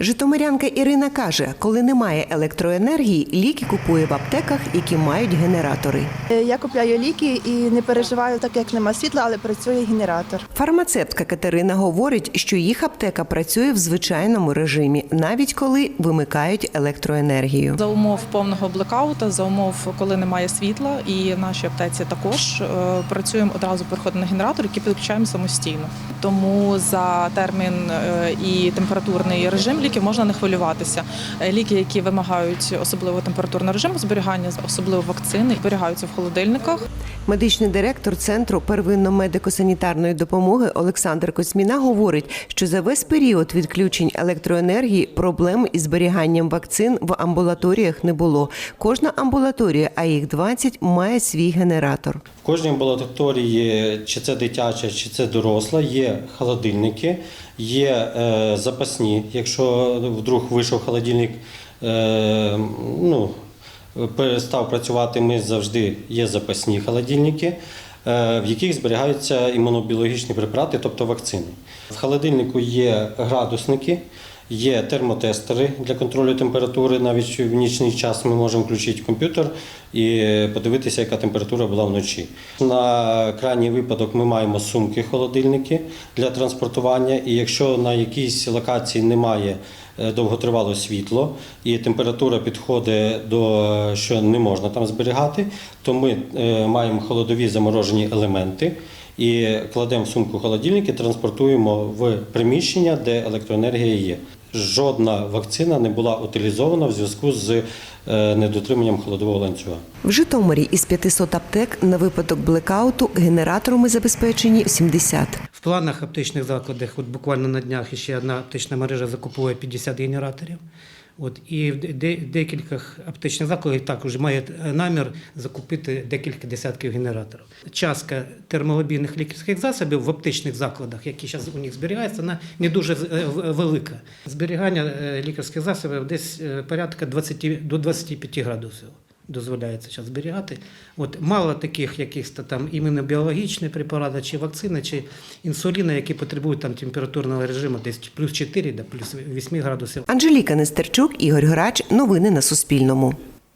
Житомирянка Ірина каже, коли немає електроенергії, ліки купує в аптеках, які мають генератори. Е, Я купляю ліки і не переживаю, так як нема світла, але працює генератор. Фармацевтка Катерина говорить, що їх аптека працює в звичайному режимі, навіть коли вимикають електроенергію. За умов повного блекаута, за умов, коли немає світла, і в нашій аптеці також е, працюємо одразу переходимо на генератор, який підключаємо самостійно. Тому за термін е, і температурний режим ліків можна не хвилюватися. Е, Ліки, які вимагають особливо температурного режиму зберігання, особливо вакцини, зберігаються в холодильниках. Медичний директор центру первинно-медико-санітарної допомоги Олександр Косміна говорить, що за весь період відключень електроенергії проблем із зберіганням вакцин в амбулаторіях не було. Кожна амбулаторія, а їх 20, має свій генератор. В кожній амбулаторії, чи це дитяча, чи це доросла, є холодильники, є е, запасні. Якщо вдруг вийшов холодильник, е, ну, перестав працювати, ми завжди є запасні холодильники, е, в яких зберігаються імунобіологічні препарати, тобто вакцини. В холодильнику є градусники. Є термотестери для контролю температури. Навіть в нічний час ми можемо включити комп'ютер і подивитися, яка температура була вночі. На крайній випадок ми маємо сумки холодильники для транспортування. І якщо на якійсь локації немає е, довготривало світло і температура підходить до що не можна там зберігати, то ми е, маємо холодові заморожені елементи і кладемо в сумку холодильник транспортуємо в приміщення, де електроенергія є. Жодна вакцина не була утилізована в зв'язку з е, недотриманням холодового ланцюга. В Житомирі із 500 аптек на випадок блекауту генераторами забезпечені 70. В планах аптечних закладах, от буквально на днях ще одна аптечна мережа закупує 50 генераторів. От, і в де- декількох аптечних закладах також має намір закупити декілька десятків генераторів. Частка термолобійних лікарських засобів в аптечних закладах, які зараз у них зберігаються, вона не дуже е, велика. Зберігання е, лікарських засобів десь е, порядка 20, до 25 градусів дозволяється зараз зберігати. От мало таких якихось там там біологічні препаратів, чи вакцини, чи інсуліна, які потребують там температурного режиму десь плюс 4 до плюс 8 градусів. Анжеліка Нестерчук, Ігор Грач. Новини на Суспільному.